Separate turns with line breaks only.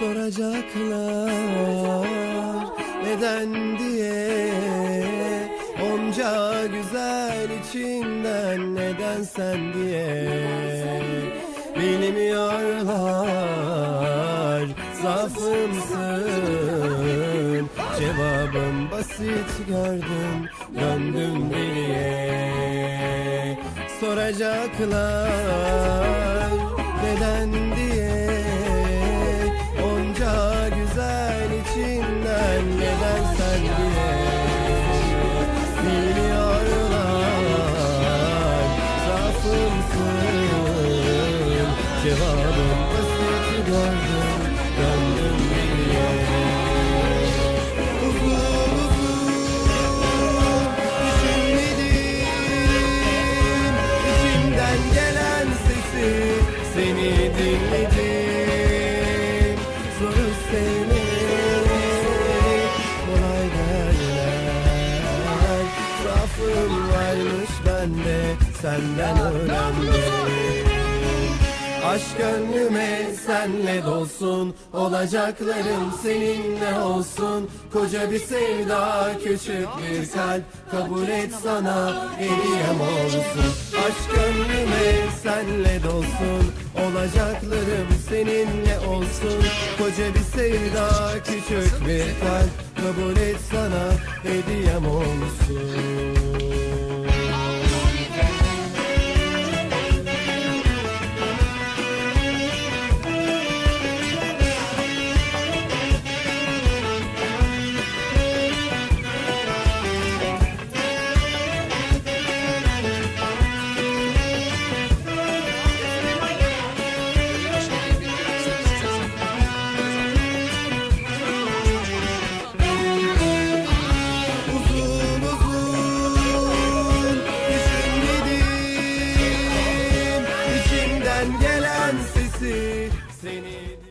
soracaklar. Neden diye Onca güzel içinden neden sen diye Bilmiyorlar. Zaafımsın Cevabım basit gördüm döndüm deliye. Soracaklar neden diye Cevabım basit gördüm döndüm geriye Uzun uzun gelen sesi seni dinledim Zoru sevmek kolay derler Zaafım varmış senden öğrendim Aşk gönlüme senle dolsun Olacaklarım seninle olsun. Koca bir sevda küçük bir kalp Kabul et sana hediyem olsun. Aşk gönlüme senle dolsun Olacaklarım seninle olsun. Koca bir sevda küçük bir kalp Kabul et sana hediyem olsun seni